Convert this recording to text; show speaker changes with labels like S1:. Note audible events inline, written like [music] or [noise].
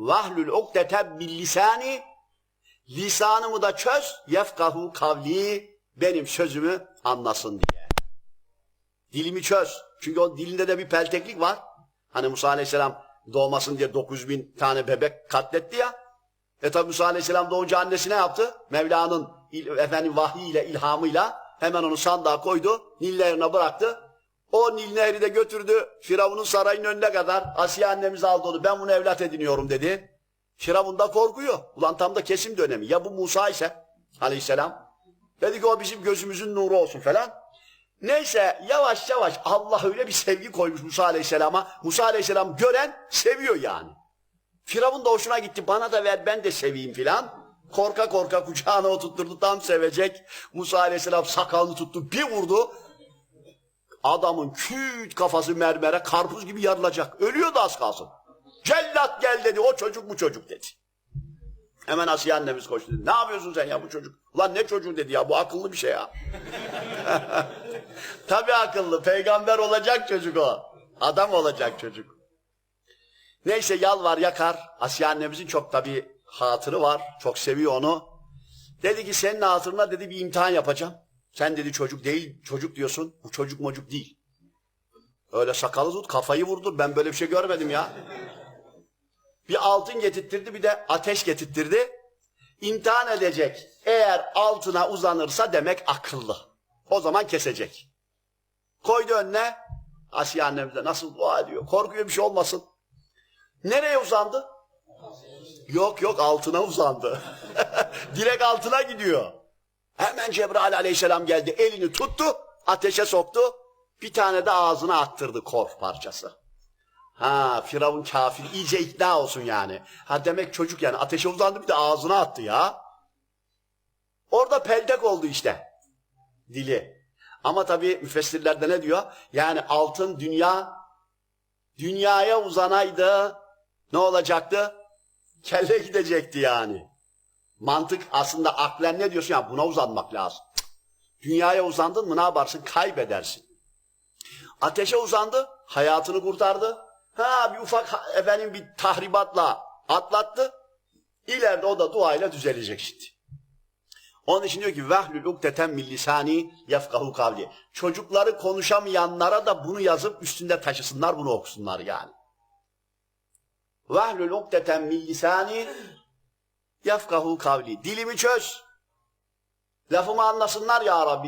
S1: vahlul ukdeten bil lisani lisanımı da çöz yefkahu kavli benim sözümü anlasın diye. Dilimi çöz. Çünkü o dilinde de bir pelteklik var. Hani Musa Aleyhisselam doğmasın diye 9000 tane bebek katletti ya. E tabi Musa Aleyhisselam doğunca annesi ne yaptı? Mevla'nın efendim vahyiyle, ilhamıyla hemen onu sandığa koydu. Nil nehrine bıraktı. O Nil nehri de götürdü Firavun'un sarayının önüne kadar. Asiye annemiz aldı onu. Ben bunu evlat ediniyorum dedi. Firavun da korkuyor. Ulan tam da kesim dönemi. Ya bu Musa ise aleyhisselam. Dedi ki o bizim gözümüzün nuru olsun falan. Neyse yavaş yavaş Allah öyle bir sevgi koymuş Musa aleyhisselama. Musa aleyhisselam gören seviyor yani. Firavun da hoşuna gitti. Bana da ver ben de seveyim filan. Korka korka kucağına oturtturdu tam sevecek. Musa aleyhisselam sakalını tuttu bir vurdu. Adamın küt kafası mermere karpuz gibi yarılacak. Ölüyordu az kalsın. Cellat gel dedi o çocuk bu çocuk dedi. Hemen Asiye annemiz koştu. Ne yapıyorsun sen ya bu çocuk? Ulan ne çocuğu dedi ya bu akıllı bir şey ya. [laughs] Tabii akıllı peygamber olacak çocuk o. Adam olacak çocuk. Neyse yalvar yakar. Asiye annemizin çok tabii hatırı var. Çok seviyor onu. Dedi ki senin hatırına dedi bir imtihan yapacağım. Sen dedi çocuk değil, çocuk diyorsun. Bu çocuk mocuk değil. Öyle sakalı tut, kafayı vurdur. Ben böyle bir şey görmedim ya. Bir altın getirttirdi, bir de ateş getirttirdi. İmtihan edecek. Eğer altına uzanırsa demek akıllı. O zaman kesecek. Koydu önüne. Asiye annemiz nasıl dua ediyor. Korkuyor bir şey olmasın. Nereye uzandı? Yok yok altına uzandı. [laughs] Direkt altına gidiyor. Hemen Cebrail aleyhisselam geldi. Elini tuttu. Ateşe soktu. Bir tane de ağzına attırdı korf parçası. Ha Firavun kafir iyice ikna olsun yani. Ha demek çocuk yani ateşe uzandı bir de ağzına attı ya. Orada peltek oldu işte. Dili. Ama tabii müfessirlerde ne diyor? Yani altın dünya dünyaya uzanaydı ne olacaktı? Kelle gidecekti yani. Mantık aslında aklen ne diyorsun ya buna uzanmak lazım. Dünyaya uzandın mı ne yaparsın? Kaybedersin. Ateşe uzandı, hayatını kurtardı. Ha bir ufak efendim bir tahribatla atlattı. İleride o da duayla düzelecek şimdi. Onun için diyor ki vehlül ukdeten min lisani yefkahu kavli. Çocukları konuşamayanlara da bunu yazıp üstünde taşısınlar bunu okusunlar yani. Vehlül ukdeten min yefkahu kavli. Dilimi çöz. Lafımı anlasınlar ya Rabbi.